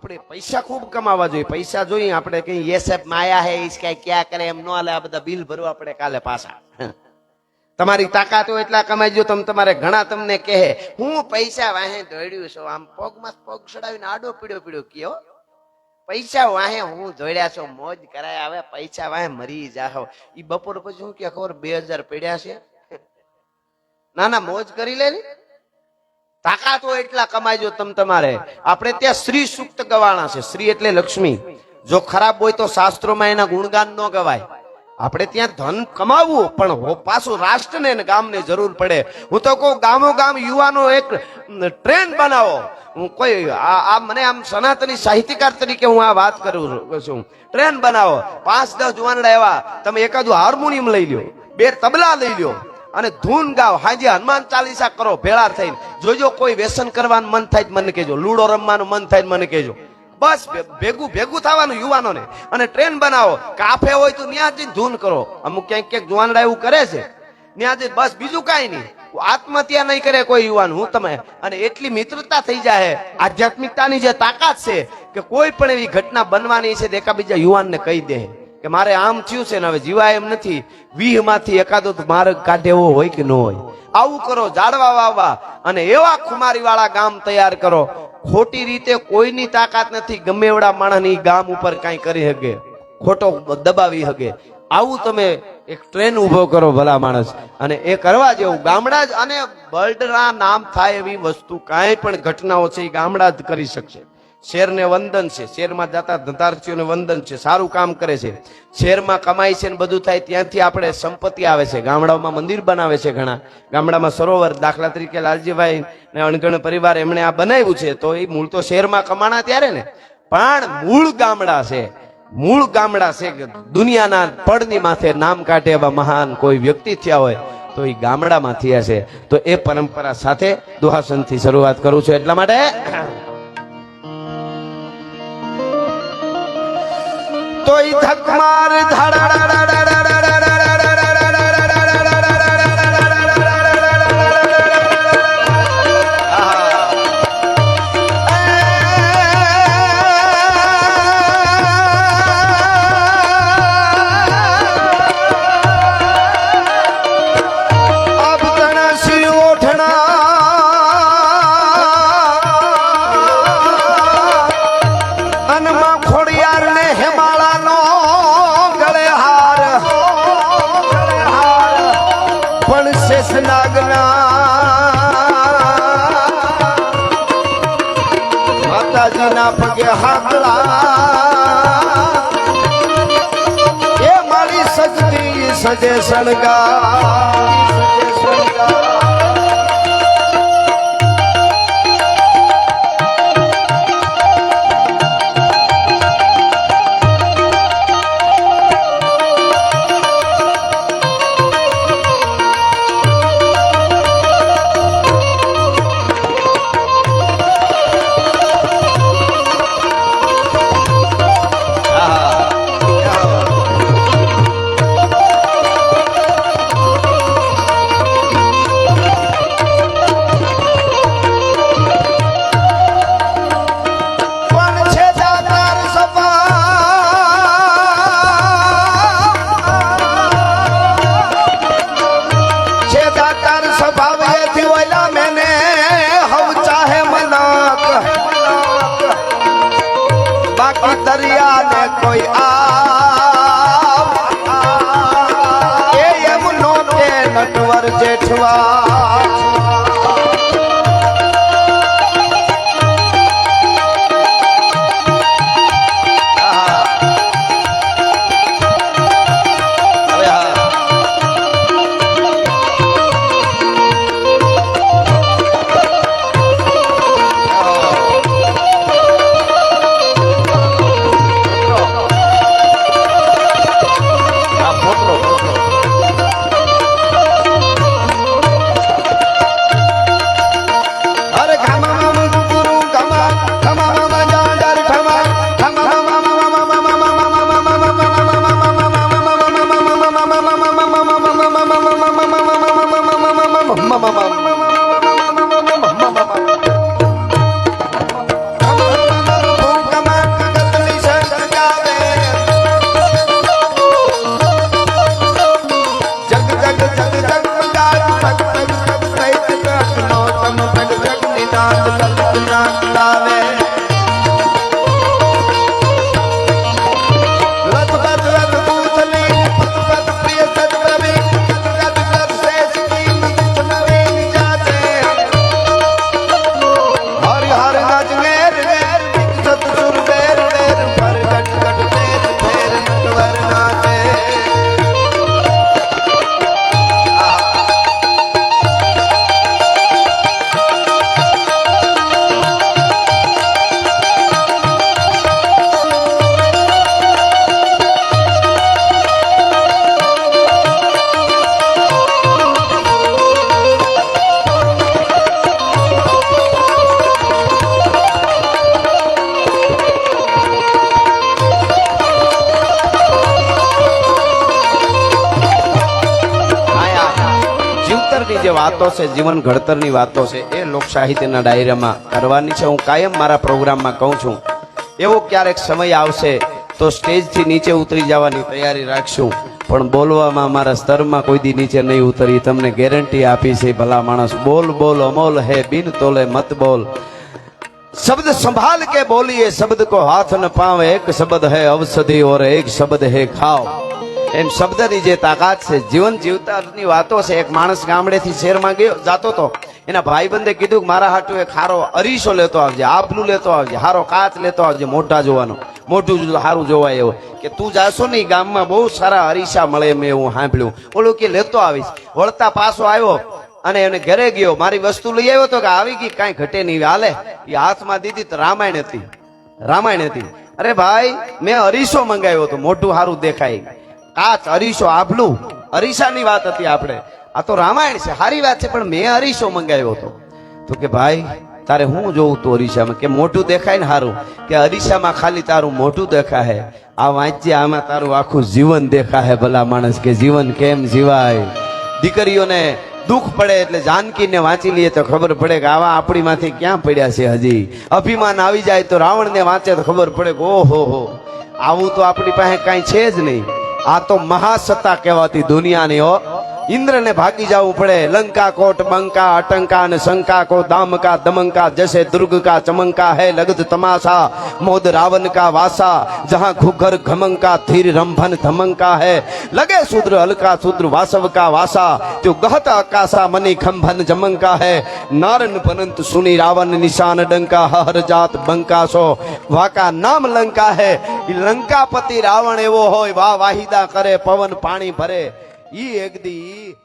આપણે પૈસા ખૂબ કમાવા જોઈએ. પૈસા જોઈએ, આપણે કઈ એસએફ માયા હે, ઈસ કઈ ક્યાં કરે, એમ ન લે આ બધા બિલ ભરવા પડે કાલે પાછા. તમારી તાકાત હોય એટલા કમાઈજો તમે તમારે ઘણા તમને કહે. હું પૈસા વાહે દોડ્યું છું. આમ પગમાં પગ ચડાવીને આડો પીડો પીડ્યો કયો. પૈસા વાહે હું દોડ્યા છું. મોજ કરાય આવે, પૈસા વાહે મરી જાહો. ઈ બપોર પછી હું કે ખબર, બે હજાર પડ્યા છે. ના ના, મોજ કરી લે ને તાકાત હોય એટલા કમાઈજો તમ તમારે. આપણે ત્યાં શ્રી સુક્ત ગવાણા છે. શ્રી એટલે લક્ષ્મી. જો ખરાબ હોય તો શાસ્ત્રોમાં એના ગુણગાન ન ગવાય. આપણે ત્યાં ધન કમાવવું, પણ પાછું રાષ્ટ્રને અને ગામને જરૂર પડે. હું તો કહું, ગામો ગામ યુવાનો એક ટ્રેન બનાવો. હું કોઈ આ મને આમ સનાતની સાહિત્યકાર તરીકે હું આ વાત કરું છું. ટ્રેન બનાવો. પાંચ, દસ જુવાનડા એવા. તમે એકાદું હાર્મોનિયમ લઈ લ્યો. બે તબલા લઈ લ્યો. અને ધૂન ગાવ, હાજે હનુમાન ચાલીસા કરો ભેળા થઈને. જોજો કોઈ વ્યસન કરવાનું મન થાય મને કહેજો. લૂડો રમવાનું મન થાય મને કહેજો. બસ ભેગું ભેગું થવાનું યુવાનોને. અને ટ્રેન બનાવો. કાફે હોય તો ત્યાં જઈને ધૂન કરો. અમુક ક્યાંક ક્યાંક જુવાનડા એવું કરે છે. ત્યાં જઈને બસ બીજું કાંઈ નહીં. આત્મહત્યા નહીં કરે કોઈ યુવાન, હું તમે. અને એટલી મિત્રતા થઈ જાય આધ્યાત્મિકતાની જે તાકાત છે કે કોઈ પણ એવી ઘટના બનવાની છે તો એકાબીજા યુવાનને કહી દે. કે મારે આમ થયું છે ને હવે જીવાય એમ નથી. વીહમાંથી એકાદો માર્ગ કાઢે એવો હોય કે ન હોય. આવું કરો જાડવા વાવવા અને એવા ખુમારી વાળા ગામ તૈયાર કરો. ખોટી રીતે કોઈની તાકાત નથી. ગમે એવડા માણસની ગામ ઉપર કાંઈ કરી શકે ખોટો દબાવી શકે આવું તમે એક ટ્રેન ઊભો કરો ભલા માણસ. અને એ કરવા જેવું. ગામડા જ અને વર્લ્ડના નામ થાય એવી વસ્તુ. કાંઈ પણ ઘટનાઓ છે એ ગામડા જ કરી શકશે. શેરને વંદન છે. શેરમાં જતા ધંધાર્થીઓને વંદન છે. સારું કામ કરે છે. શેરમાં કમાય છે ને બધું થાય ત્યાંથી આપણે સંપત્તિ આવે છે. ગામડાઓમાં મંદિર બનાવે છે ઘણા. ગામડામાં સરોવર દાખલા તરીકે લાલજીભાઈ ને અણગણ પરિવાર એમણે આ બનાવ્યું છે. તો એ મૂળ તો શહેરમાં કમાણા ત્યારે ને. પણ મૂળ ગામડા છે. મૂળ ગામડા છે દુનિયાના પડની માથે નામ કાઢે એવા મહાન કોઈ વ્યક્તિ થયા હોય તો એ ગામડામાં થયા છે. તો એ પરંપરા સાથે દુહાસનથી શરૂઆત કરું છું એટલા માટે તો ઈ ધકમાર અબ તણા સિર ઓઠણા. અનમાં શેષનાગના માતાજીના પગે હાકલા એ મારી સજતી સજે સળગા પણ બાકી દરિયા ને કોઈ આ એમનો નટવર જેઠવા. બધી જે વાતો છે, જીવન ઘડતરની વાતો છે, એ લોક સાહિત્યના ડાયરામાં કરવાની છે. હું કાયમ મારા પ્રોગ્રામમાં કહું છું, એવો ક્યારેક સમય આવશે તો સ્ટેજથી નીચે ઉતરી જવાની તૈયારી રાખશું. પણ બોલવામાં મારા સ્તરમાં કોઈ દી નીચે નહીં ઉતરી. તમને ગેરંટી આપી છે, ભલા માણસ. બોલ બોલ, અમોલ હે, બિન તોલે મત બોલ. શબ્દ સંભાળ કે બોલીએ, શબ્દ કો હાથ ન પાવે. એક શબ્દ હે ઔષધિ ઓર એક શબ્દ હે ખાવ. એમ શબ્દની જે તાકાત છે, જીવન જીવતાની વાતો છે, એક માણસ ગામડેથી શહેરમાં ગયો, જાતો હતો એના ભાઈબંધે કીધું કે મારા હાટુ એક હારો અરીસો લેતો આવજે, આભલું લેતો આવજે, હારો કાચ લેતો આવજે, મોઢા જોવાનો જો સારું જોવાય એવું. કે તું જાશો ને ગામમાં, બહુ સારા અરીસા મળે મેં એવું સાંભળ્યું. ઓલું કે લેતો આવીશ. વળતા પાછો આવ્યો અને એને ઘરે ગયો. મારી વસ્તુ લઈ આવ્યો તો કે આવી ગઈ, કાંઈ ઘટે નહીં. હાલે, એ હાથમાં દીધી રામાયણ હતી. રામાયણ હતી. અરે ભાઈ, મેં અરીસો મંગાવ્યો હતો મોટું સારું દેખાય. કાચ અરીસો આભલું. અરીસાની વાત હતી આપણે. આ તો રામાયણ છે સારી વાત છે, પણ મેં અરીસો મંગાવ્યો હતો. તો કે ભાઈ, તારે હું જોઉં તું અરીસામાં? કે મોટું દેખાય ને સારું કે અરીસામાં ખાલી તારું મોટું દેખાય આ વાંચજે, આમાં તારું આખું જીવન દેખાય ભલા માણસ, કે જીવન કેમ જીવાય? દીકરીઓને દુઃખ પડે એટલે જાનકીને વાંચી લઈએ તો ખબર પડે કે આવા આપણીમાંથી ક્યાં પડ્યા છે હજી? અભિમાન આવી જાય તો રાવણને વાંચે તો ખબર પડે કે ઓહો હો. આવું તો આપણી પાસે કાંઈ છે જ નહીં. આ તો મહાસત્તા કહેવાતી દુનિયાની હો. ઇન્દ્રને ભાગી જવું પડે લંકા કોટ બંકા અટંકા અને શંકા કો દામકા દમંકા જૈસે દુર્ગ કા ચમંકા है लगत तमाशा मोद रावण का वासा जहां घुघर घमंका धीर रंभन धमंका है लगे शूद्र हल्का शूद्र वासव का वासा जो गहत आकाशा मनी खंभन जमंका है नारन बनंत सुनी रावण निशान डंका हर जात બંકા છો વાકા નામ લંકા હે ઈ લંકાપતિ રાવણ એવો હોય વાહ વાહિદા કરે પવન પાણી ભરે ઈ એક દી